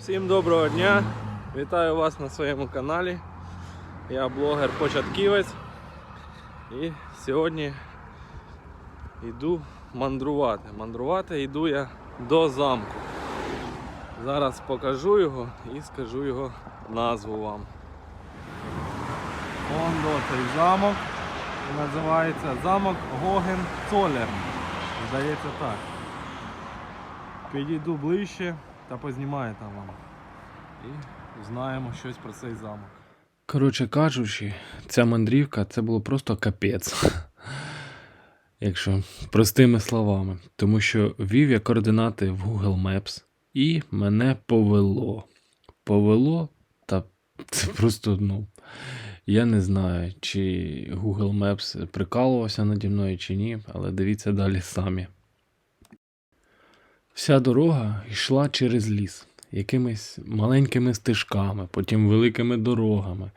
Всім доброго дня! Вітаю вас на своєму каналі. Я блогер початківець. І сьогодні йду мандрувати. Мандрувати йду я до замку. Зараз покажу його і скажу його назву вам. Вон до цей замок. Називається замок Гоген Цолерн. Здається так. Підійду ближче та познімаю там вам. І знаємо щось про цей замок. Коротше кажучи, ця мандрівка це було просто капець. Якщо простими словами. Тому що ввів я координати в Google Maps і мене повело. Повело, та це просто, ну. Я не знаю, чи Google Maps прикалувався наді мною чи ні, але дивіться далі самі. Вся дорога йшла через ліс, якимись маленькими стежками, потім великими дорогами.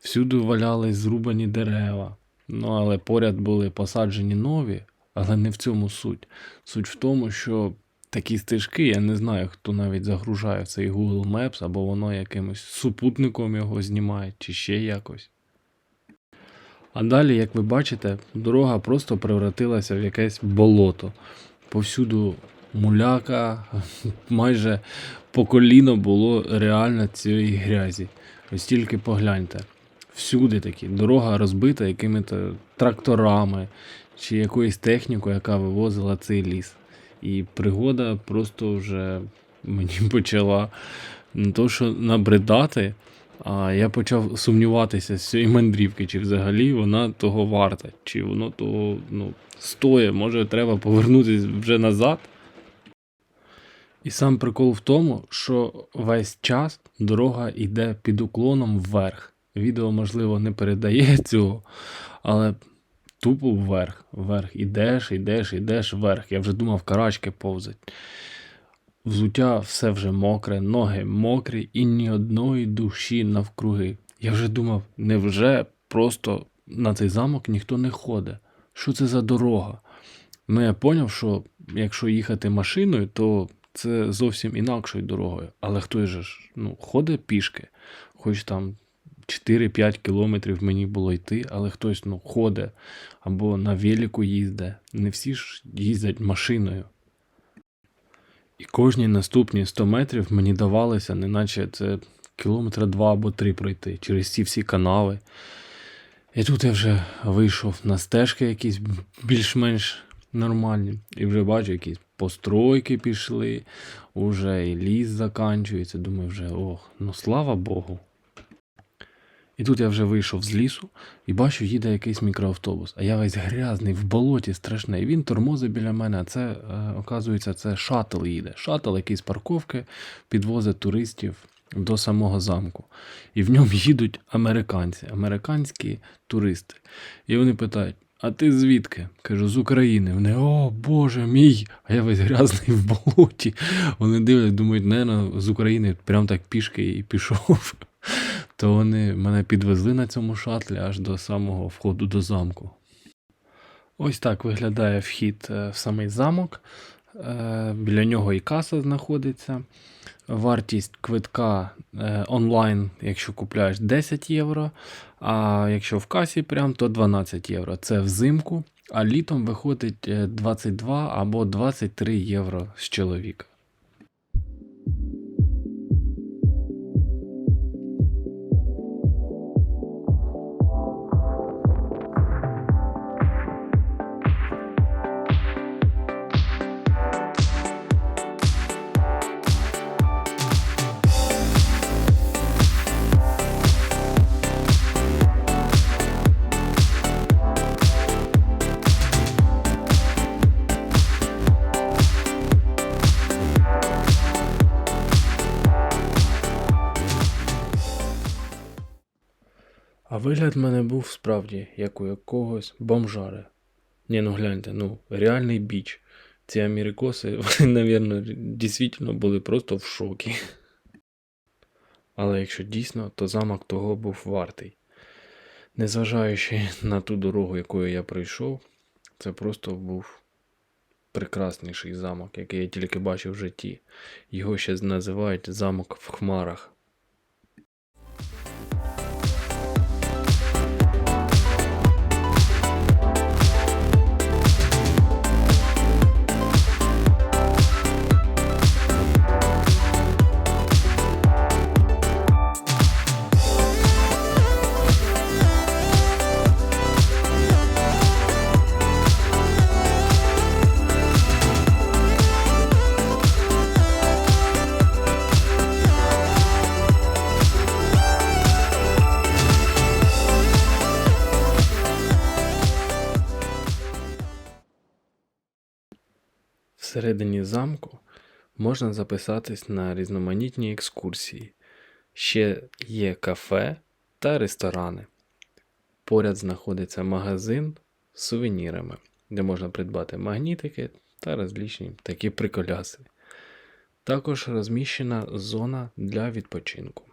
Всюди валялись зрубані дерева. Ну, але поряд були посаджені нові, але не в цьому суть. Суть в тому, що такі стежки, я не знаю, хто навіть загружає цей Google Maps, або воно якимось супутником його знімає, чи ще якось. А далі, як ви бачите, дорога просто превратилася в якесь болото. Повсюду муляка, майже по коліно було реально цієї грязі. Ось тільки погляньте. Всюди такі. Дорога розбита якими-то тракторами чи якоюсь технікою, яка вивозила цей ліс. І пригода просто вже мені почала не то, що набридати, а я почав сумніватися з цієї мандрівки, чи взагалі вона того варта, чи воно того ну, стоє, може треба повернутися вже назад. І сам прикол в тому, що весь час дорога йде під уклоном вверх. Відео, можливо, не передає цього, але тупо вверх. Вверх. Ідеш, ідеш, ідеш вверх. Я вже думав, карачки повзать. Взуття все вже мокре, ноги мокрі і ні одної душі навкруги. Я вже думав, невже просто на цей замок ніхто не ходить? Що це за дорога? Ну, я зрозумів, що якщо їхати машиною, то це зовсім інакшою дорогою. Але хтось ж ну, ходить пішки, хоч там 4-5 кілометрів мені було йти, але хтось ну, ходить або на велику їздить. Не всі ж їздять машиною. І кожні наступні 100 метрів мені давалося, неначе це кілометра два або три пройти через ці всі канави. І тут я вже вийшов на стежки якісь більш-менш нормальні. І вже бачу, якісь постройки пішли, уже і ліс заканчується. Думаю, вже ох, ну слава Богу. І тут я вже вийшов з лісу і бачу, їде якийсь мікроавтобус. А я весь грязний, в болоті страшне. І він тормозить біля мене. А це, е, оказується, це шатл їде. Шатл, який парковки підвозить туристів до самого замку. І в ньому їдуть американці, американські туристи. І вони питають: а ти звідки? Кажу, з України. Вони, о Боже мій! А я весь грязний в болоті. Вони дивляться, думають, не, з України прям так пішки і пішов. То вони мене підвезли на цьому шатлі аж до самого входу до замку. Ось так виглядає вхід е, в самий замок. Е, Біля нього і каса знаходиться. Вартість квитка е, онлайн, якщо купляєш 10 євро, а якщо в касі прям, то 12 євро. Це взимку, а літом виходить е, 22 або 23 євро з чоловіка. Вигляд в мене був справді, як у якогось бомжари. Ні, ну гляньте, ну, реальний біч. Ці америкоси, вони, мабуть, дійсно були просто в шокі. Але якщо дійсно, то замок того був вартий. Незважаючи на ту дорогу, якою я пройшов, це просто був найпрекрасніший замок, який я тільки бачив в житті. Його ще називають замок в хмарах. Всередині замку можна записатись на різноманітні екскурсії. Ще є кафе та ресторани. Поряд знаходиться магазин з сувенірами, де можна придбати магнітики та розлічні такі приколяси. Також розміщена зона для відпочинку.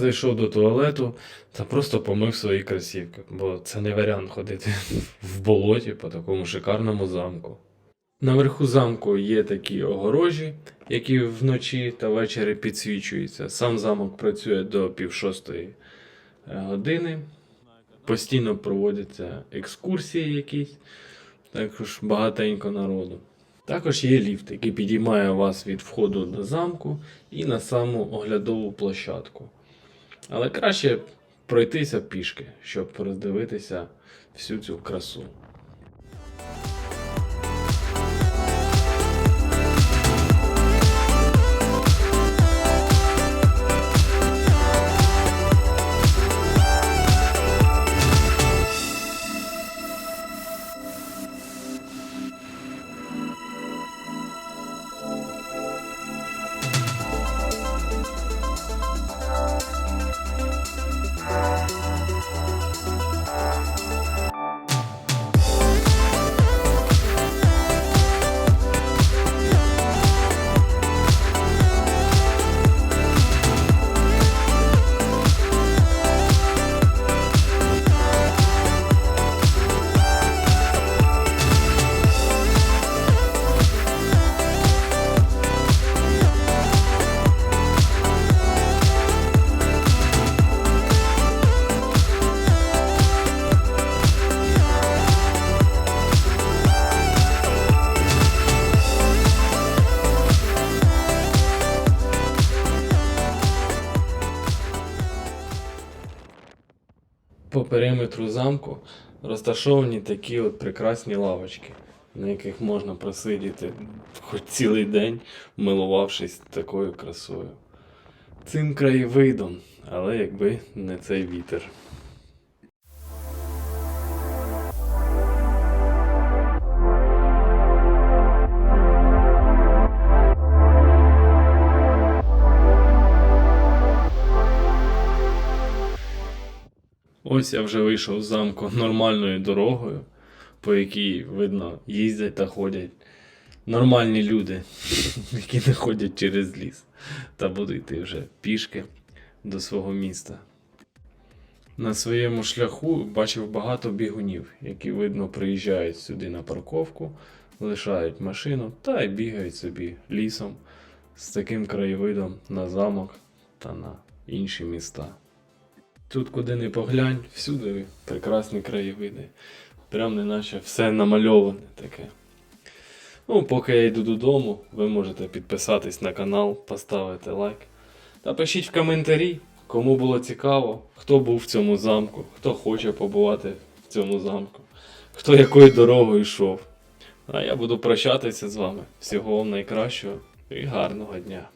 Зайшов до туалету та просто помив свої кросівки, бо це не варіант ходити в болоті по такому шикарному замку. Наверху замку є такі огорожі, які вночі та ввечері підсвічуються. Сам замок працює до пів шостої е, години. Постійно проводяться екскурсії якісь, також багатенько народу. Також є ліфт, який підіймає вас від входу до замку і на саму оглядову площадку. Але краще пройтися пішки, щоб роздивитися всю цю красу. По периметру замку розташовані такі от прекрасні лавочки, на яких можна просидіти хоч цілий день, милувавшись такою красою. Цим краєвидом, але якби не цей вітер. Ось я вже вийшов з замку нормальною дорогою, по якій, видно, їздять та ходять нормальні люди, які не ходять через ліс, та буду йти вже пішки до свого міста. На своєму шляху бачив багато бігунів, які, видно, приїжджають сюди на парковку, лишають машину та й бігають собі лісом з таким краєвидом на замок та на інші міста. Тут куди не поглянь, всюди прекрасні краєвиди. Прям неначе все намальоване таке. Ну, поки я йду додому, ви можете підписатись на канал, поставити лайк. Та пишіть в коментарі, кому було цікаво, хто був в цьому замку, хто хоче побувати в цьому замку, хто якою дорогою йшов. А я буду прощатися з вами. Всього вам найкращого і гарного дня.